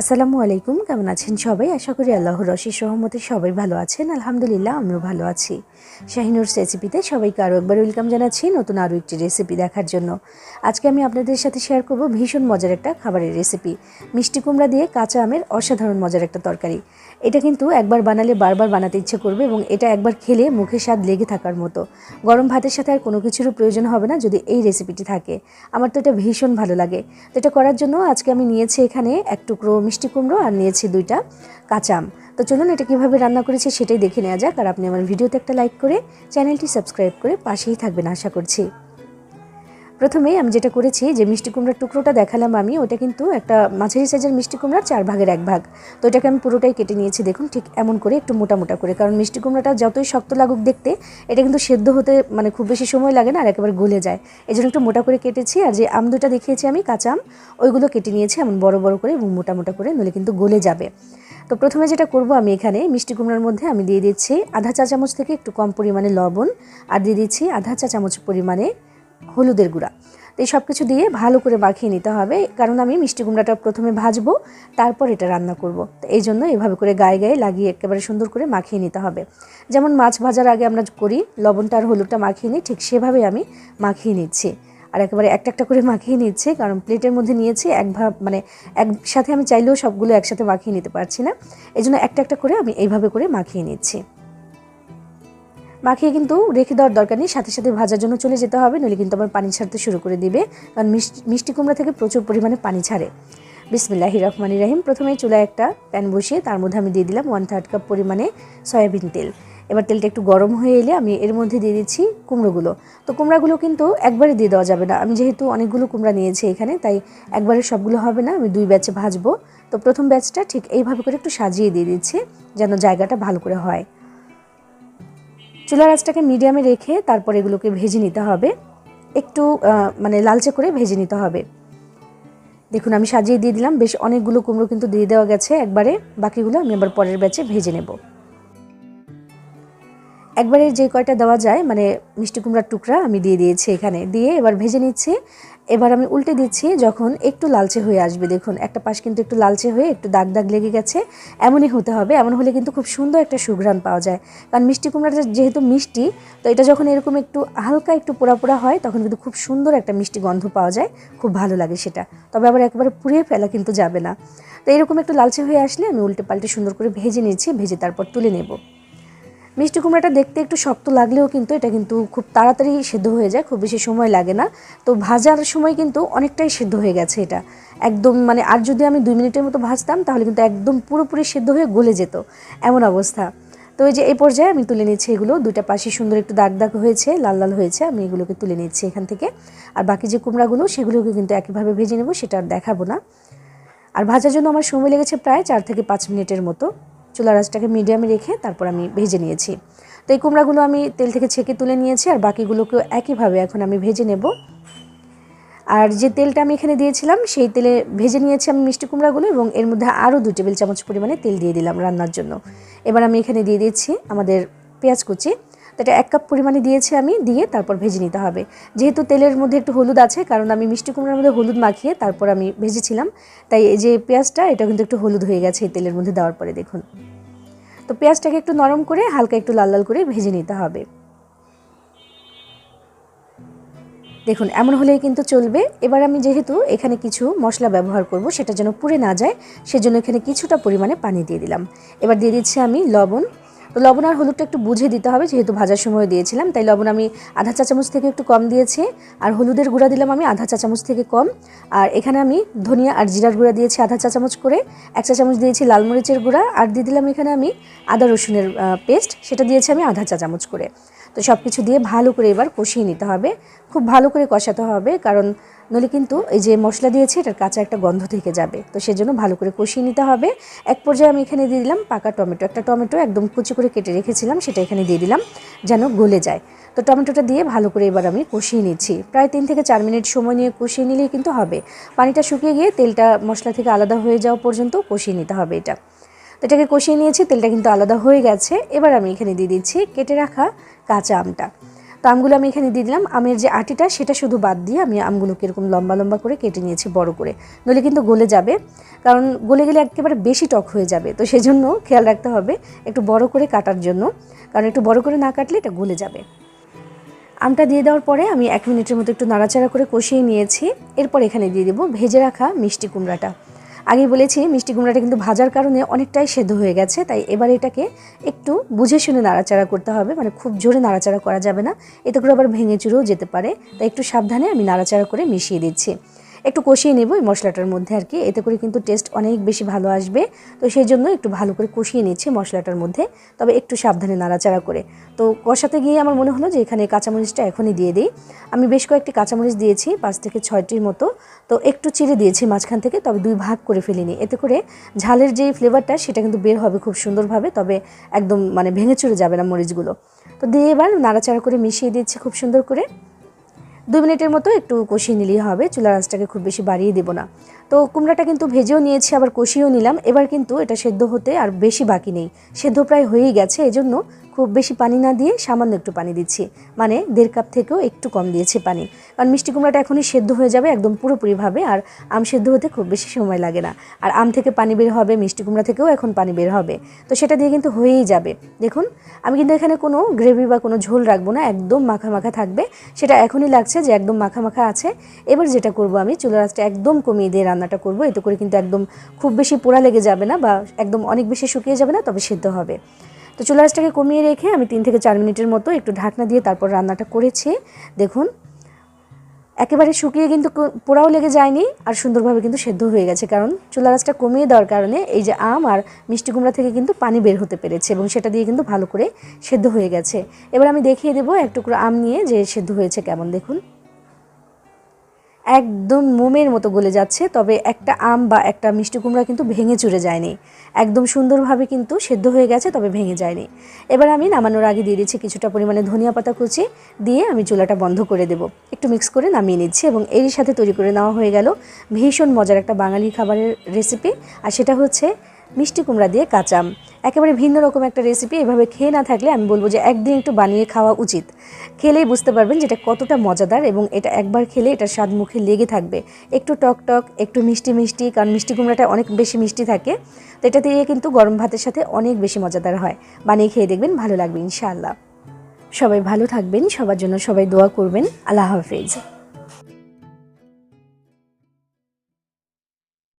আসসালামু আলাইকুম, কেমন আছেন সবাই? আশা করি আল্লাহর রশির সহমতে সবাই ভালো আছেন। আলহামদুলিল্লাহ, আমিও ভালো আছি। শাহিনুর রেসিপিতে সবাইকে আরও একবার ওয়েলকাম জানাচ্ছি নতুন আরও একটি রেসিপি দেখার জন্য। আজকে আমি আপনাদের সাথে শেয়ার করব ভীষণ মজার একটা খাবারের রেসিপি। মিষ্টি কুমড়া দিয়ে কাঁচা আমের অসাধারণ মজার একটা তরকারি। এটা কিন্তু একবার বানালে বারবার বানাতে ইচ্ছে করবে এবং এটা একবার খেলে মুখে স্বাদ লেগে থাকার মতো। গরম ভাতের সাথে আর কোনো কিছুরও প্রয়োজন হবে না যদি এই রেসিপিটি থাকে। আমার তো এটা ভীষণ ভালো লাগে। তো এটা করার জন্য আজকে আমি নিয়েছি এখানে এক টুকরো মিষ্টি কুমড়ো আর নিয়েছি দুইটা কাঁচা আম। তো চলুন এটা কীভাবে রান্না করেছি সেটাই দেখে নেওয়া যাক। আর আপনি আমার ভিডিওতে একটা লাইক করে চ্যানেলটি সাবস্ক্রাইব করে পাশেই থাকবেন, আশা করছি। প্রথমে আমি যেটা করেছি যে মিষ্টি কুমড়ার টুকরোটা দেখালাম আমি, ওটা কিন্তু একটা মাঝারি সাইজের মিষ্টি কুমড়ার চার ভাগের এক ভাগ। তো এটাকে আমি পুরোটাই কেটে নিয়েছি, দেখুন ঠিক এমন করে একটু মোটা মোটা করে। কারণ মিষ্টি কুমড়াটা যতই শক্ত লাগুক দেখতে, এটা কিন্তু সেদ্ধ হতে মানে খুব বেশি সময় লাগে না আর একেবারে গলে যায়। এই জন্য একটু মোটা করে কেটেছি আর যে আম দুটা দেখিয়েছি আমি, কাঁচা আম, ওইগুলো কেটে নিয়েছি এমন বড় বড় করে এবং মোটা মোটা করে নলে কিন্তু গলে যাবে। তো প্রথমে যেটা করব আমি এখানে মিষ্টি কুমড়ার মধ্যে আমি দিয়ে দিচ্ছি আধা চা চামচ থেকে একটু কম পরিমাণে লবণ, আর দিয়ে দিচ্ছি আধা চা চামচ পরিমাণে হলুদের গুঁড়া। তো এই সব কিছু দিয়ে ভালো করে মাখিয়ে নিতে হবে। কারণ আমি মিষ্টি কুমড়াটা প্রথমে ভাজবো, তারপর এটা রান্না করব। তো এই জন্য এভাবে করে গায়ে গায়ে লাগিয়ে একেবারে সুন্দর করে মাখিয়ে নিতে হবে। যেমন মাছ ভাজার আগে আমরা করি, লবণটা আর হলুদটা মাখিয়ে নিই, ঠিক সেভাবে আমি মাখিয়ে নিচ্ছি। আর একেবারে একটা একটা করে মাখিয়ে নিচ্ছে, কারণ প্লেটের মধ্যে নিয়েছি, এক ভাব মানে একসাথে আমি চাইলেও সবগুলো একসাথে মাখিয়ে নিতে পারছি না। এই জন্য একটা একটা করে আমি এইভাবে করে মাখিয়ে নিচ্ছি। মাখিয়ে কিন্তু রেখে দেওয়ার দরকার নেই। সাথে সাথে ভাজার জন্য চলে যেতে হবে, নইলে কিন্তু আবার পানি ছাড়তে শুরু করে দিবে। কারণ মিষ্টি মিষ্টি কুমড়া থেকে প্রচুর পরিমাণে পানি ছাড়ে। বিসমিল্লাহি রহমানি রাহিম। প্রথমেই চুলায় একটা প্যান বসিয়ে তার মধ্যে আমি দিয়ে দিলাম ওয়ান থার্ড কাপ পরিমাণে সয়াবিন তেল। এবার তেলটা একটু গরম হয়ে এলে আমি এর মধ্যে দিয়ে দিচ্ছি কুমড়োগুলো। তো কুমড়াগুলো কিন্তু একবারে দিয়ে দেওয়া যাবে না। আমি যেহেতু অনেকগুলো কুমড়া নিয়েছি এখানে, তাই একবারে সবগুলো হবে না। আমি দুই ব্যাচে ভাজবো। তো প্রথম ব্যাচটা ঠিক এইভাবে করে একটু সাজিয়ে দিয়ে দিচ্ছি, যেন জায়গাটা ভালো করে হয়। চুলার আঁচটাকে মিডিয়ামে রেখে তারপর এগুলোকে ভেজে নিতে হবে। একটু মানে লালচে করে ভেজে নিতে হবে। দেখুন, আমি সাজিয়ে দিয়ে দিলাম। বেশ অনেকগুলো কুমড়ো কিন্তু দিয়ে দেওয়া গেছে। একবারে বাকিগুলো আমি আবার পরের ব্যাচে ভেজে নেব। একবারে যে কয়টা দেওয়া যায় মানে মিষ্টি কুমড়ার টুকরা আমি দিয়ে দিয়েছি এখানে। দিয়ে এবার ভেজে নিচ্ছি এবার আমি উল্টে দিচ্ছি যখন একটু লালচে হয়ে আসবে। দেখুন, একটা পাশ কিন্তু একটু লালচে হয়ে একটু দাগ দাগ লেগে গেছে। এমনই হতে হবে, এমন হলে কিন্তু খুব সুন্দর একটা সুঘ্রাণ পাওয়া যায়। কারণ মিষ্টি কুমড়াটা যেহেতু মিষ্টি, তো এটা যখন এরকম একটু হালকা একটু পোড়া পোড়া হয়, তখন কিন্তু খুব সুন্দর একটা মিষ্টি গন্ধ পাওয়া যায়। খুব ভালো লাগে সেটা। তবে আবার একবারে পুড়িয়ে ফেলা কিন্তু যাবে না। তো এরকম একটু লালচে হয়ে আসলে আমি উল্টে পাল্টে সুন্দর করে ভেজে নিচ্ছি, ভেজে তারপর তুলে নেব। মিষ্টি কুমড়াটা দেখতে একটু শক্ত লাগলেও কিন্তু এটা কিন্তু খুব তাড়াতাড়ি সেদ্ধ হয়ে যায়, খুব বেশি সময় লাগে না। তো ভাজার সময় কিন্তু অনেকটাই সেদ্ধ হয়ে গেছে এটা। একদম মানে আর যদি আমি দুই মিনিটের মতো ভাজতাম, তাহলে কিন্তু একদম পুরোপুরি সেদ্ধ হয়ে গলে যেত। এমন অবস্থা। তো এই যে এই পর্যায়ে আমি তুলে নিচ্ছি এগুলো। দুইটা পাশে সুন্দর একটু দাগ দাগ হয়েছে, লাল লাল হয়েছে, আমি এগুলোকে তুলে নিচ্ছি এখান থেকে। আর বাকি যে কুমড়াগুলো, সেগুলোকে কিন্তু একইভাবে ভেজে নেব, সেটা আর দেখাবো না। আর ভাজার জন্য আমার সময় লেগেছে প্রায় চার থেকে পাঁচ মিনিটের মতো। চুলার রাসটাকে মিডিয়ামে রেখে তারপর আমি ভেজে নিয়েছি। তো এই কুমড়াগুলো আমি তেল থেকে ছেঁকে তুলে নিয়েছি আর বাকিগুলোকেও একইভাবে এখন আমি ভেজে নেব। আর যে তেলটা আমি এখানে দিয়েছিলাম, সেই তেলে ভেজে নিয়েছি আমি মিষ্টি কুমড়াগুলো এবং এর মধ্যে আরও দু টেবিল চামচ পরিমাণে তেল দিয়ে দিলাম রান্নার জন্য। এবার আমি এখানে দিয়ে দিচ্ছি আমাদের পেঁয়াজ কুচি। তো এটা এক কাপ পরিমাণে দিয়েছি আমি, দিয়ে তারপর ভেজে নিতে হবে। যেহেতু তেলের মধ্যে একটু হলুদ আছে, কারণ আমি মিষ্টি কুমড়ার মধ্যে হলুদ মাখিয়ে তারপর আমি ভেজেছিলাম। তাই এই যে পেঁয়াজটা, এটা কিন্তু একটু হলুদ হয়ে গেছে এই তেলের মধ্যে দেওয়ার পরে, দেখুন। তো পেঁয়াজটাকে একটু নরম করে হালকা একটু লাল লাল করে ভেজে নিতে হবে। দেখুন, এমন হলেই কিন্তু চলবে। এবার আমি যেহেতু এখানে কিছু মশলা ব্যবহার করব, সেটা যেন পুড়ে না যায়, সেজন্য এখানে কিছুটা পরিমাণে পানি দিয়ে দিলাম। এবার দিয়ে দিচ্ছি আমি লবণ। তো লবণ আর হলুদটা একটু বুঝে দিতে হবে, যেহেতু ভাজার সময় দিয়েছিলাম, তাই লবণ আমি আধা চা চামচ থেকে একটু কম দিয়েছি, আর হলুদের গুঁড়া দিলাম আমি আধা চা চামচ থেকে কম, আর এখানে আমি ধনিয়া আর জিরার গুঁড়া দিয়েছি আধা চা চামচ করে, এক চা চামচ দিয়েছি লাল মরিচের গুঁড়া, আর দিয়ে দিলাম এখানে আমি আদা রসুনের পেস্ট, সেটা দিয়েছি আমি আধা চা চামচ করে। তো সব কিছু দিয়ে ভালো করে এবার কষিয়ে নিতে হবে। খুব ভালো করে কষাতে হবে, কারণ নইলে কিন্তু এই যে মশলা দিয়েছি, এটার কাঁচা একটা গন্ধ থেকে যাবে। তো সেজন্য ভালো করে কষিয়ে নিতে হবে। এক পর্যায়ে আমি এখানে দিয়ে দিলাম পাকা টমেটো। একটা টমেটো একদম কুচি করে কেটে রেখেছিলাম, সেটা এখানে দিয়ে দিলাম যেন গলে যায়। তো টমেটোটা দিয়ে ভালো করে এবার আমি কষিয়ে নিচ্ছি। প্রায় তিন থেকে চার মিনিট সময় নিয়ে কষিয়ে নিলেই কিন্তু হবে। পানিটা শুকিয়ে গিয়ে তেলটা মশলা থেকে আলাদা হয়ে যাওয়া পর্যন্ত কষিয়ে নিতে হবে এটা। তো এটাকে কষিয়ে নিয়েছি, তেলটা কিন্তু আলাদা হয়ে গেছে। এবার আমি এখানে দিয়ে দিচ্ছি কেটে রাখা কাঁচা আমটা। তো আমগুলো আমি এখানে দিয়ে দিলাম। আমের যে আটিটা, সেটা শুধু বাদ দিয়ে আমি আমগুলোকে এরকম লম্বা লম্বা করে কেটে নিয়েছি, বড় করে। নইলে কিন্তু গলে যাবে, কারণ গলে গেলে একেবারে বেশি টক হয়ে যাবে। তো সেই জন্য খেয়াল রাখতে হবে একটু বড় করে কাটার জন্য, কারণ একটু বড় করে না কাটলে এটা গলে যাবে। আমটা দিয়ে দেওয়ার পরে আমি এক মিনিটের মতো একটু নাড়াচাড়া করে কষিয়ে নিয়েছি। এরপর এখানে দিয়ে দেবো ভেজে রাখা মিষ্টি কুমড়াটা। আগেই বলেছি, মিষ্টি কুমড়াটা কিন্তু ভাজার কারণে অনেকটাই সেদ্ধ হয়ে গেছে, তাই এবার এটাকে একটু বুঝে শুনে নাড়াচাড়া করতে হবে মানে খুব জোরে নাড়াচাড়া করা যাবে না। এতে করে আবার ভেঙে চুরেও যেতে পারে, তাই একটু সাবধানে আমি নাড়াচাড়া করে মিশিয়ে দিচ্ছি। একটু কষিয়ে নেব এই মশলাটার মধ্যে আর কি। এতে করে কিন্তু টেস্ট অনেক বেশি ভালো আসবে। তো সেই জন্য একটু ভালো করে কষিয়ে নিচ্ছি মশলাটার মধ্যে। তবে একটু সাবধানে নাড়াচাড়া করে। তো কষাতে গিয়ে আমার মনে হলো যে এখানে কাঁচামরিচটা এখনই দিয়ে দিই। আমি বেশ কয়েকটি কাঁচামরিচ দিয়েছি, পাঁচ থেকে ছয়টির মতো। তো একটু চিড়ে দিয়েছি মাঝখান থেকে, তবে দুই ভাগ করে ফেলিনি। এতে করে ঝালের যে ফ্লেভারটা সেটা কিন্তু বের হবে খুব সুন্দরভাবে, তবে একদম মানে ভেঙে চুরে যাবে না মরিচগুলো। তো দিয়ে এবার নাড়াচাড়া করে মিশিয়ে দিচ্ছি খুব সুন্দর করে। দুই মিনিটের মতো একটু কষিয়ে নিলেই হবে। চুলার আঁচটাকে খুব বেশি বাড়িয়ে দেবো না। তো কুমড়াটা কিন্তু ভেজেও নিয়েছি, আবার কষিয়েও নিলাম। এবার কিন্তু এটা সেদ্ধ হতে আর বেশি বাকি নেই। সেদ্ধ প্রায় হয়েই গেছে, এজন্য খুব বেশি পানি না দিয়ে সামান্য একটু পানি দিচ্ছি। মানে দেড় কাপ থেকেও একটু কম দিয়েছি পানি। কারণ মিষ্টি কুমড়াটা এখনই সেদ্ধ হয়ে যাবে একদম পুরোপুরিভাবে, আর আম সেদ্ধ হতে খুব বেশি সময় লাগে না। আর আম থেকে পানি বের হবে, মিষ্টি কুমড়া থেকেও এখন পানি বের হবে। তো সেটা দিয়ে কিন্তু হয়েই যাবে। দেখুন, আমি কিন্তু এখানে কোনো গ্রেভি বা কোনো ঝোল রাখব না, একদম মাখা মাখা থাকবে। সেটা এখনই লাগছে যে একদম মাখা মাখা আছে। এবার যেটা করব আমি, চুলার আঁচটা একদম কমিয়ে দিয়ে রান্নাটা করব, এতে করে কিন্তু একদম খুব বেশি পোড়া লেগে যাবে না বা একদম অনেক বেশি শুকিয়ে যাবে না, তবে সেদ্ধ হবে। তো চুলা আঁচটাকে কমিয়ে রেখে আমি তিন থেকে চার মিনিটের মতো একটু ঢাকনা দিয়ে তারপর রান্নাটা করেছি। দেখুন, একেবারে শুকিয়ে কিন্তু পোড়াও লেগে যায়নি আর সুন্দরভাবে কিন্তু সেদ্ধ হয়ে গেছে, কারণ চুলা আঁচটা কমিয়ে দেওয়ার কারণে এই যে আম আর মিষ্টি কুমড়া থেকে কিন্তু পানি বের হতে পেরেছে এবং সেটা দিয়ে কিন্তু ভালো করে সেদ্ধ হয়ে গেছে। এবার আমি দেখিয়ে দেবো এক টুকরো আম নিয়ে যে সেদ্ধ হয়েছে কেমন, দেখুন। একদম মোমের মতো গলে যাচ্ছে, তবে একটা আম বা একটা মিষ্টি কুমড়া কিন্তু ভেঙে চুরে যায়নি। একদম সুন্দরভাবে কিন্তু সেদ্ধ হয়ে গেছে, তবে ভেঙে যায়নি। এবার আমি নামানোর আগে দিয়ে দিচ্ছি কিছুটা পরিমাণে ধনিয়া পাতা কুচি, দিয়ে আমি চুলাটা বন্ধ করে দেব। একটু মিক্স করে নামিয়ে নিচ্ছি এবং এরই সাথে তৈরি করে নেওয়া হয়ে গেল ভীষণ মজার একটা বাঙালি খাবারের রেসিপি আর সেটা হচ্ছে মিষ্টি কুমড়া দিয়ে কাঁচাম একেবারে ভিন্ন রকম একটা রেসিপি এভাবে খেয়ে না থাকলে আমি বলব যে একদিন একটু বানিয়ে খাওয়া উচিত। খেলেই বুঝতে পারবেন যেটা কতটা মজাদার এবং এটা একবার খেলে এটা স্বাদ মুখে লেগে থাকবে। একটু টক টক, একটু মিষ্টি মিষ্টি, কারণ মিষ্টি কুমড়াটা অনেক বেশি মিষ্টি থাকে। তো এটা দিয়ে কিন্তু গরম ভাতের সাথে অনেক বেশি মজাদার হয়। বানিয়ে খেয়ে দেখবেন, ভালো লাগবে ইনশাআল্লাহ। সবাই ভালো থাকবেন, সবার জন্য সবাই দোয়া করবেন। আল্লাহ হাফেজ।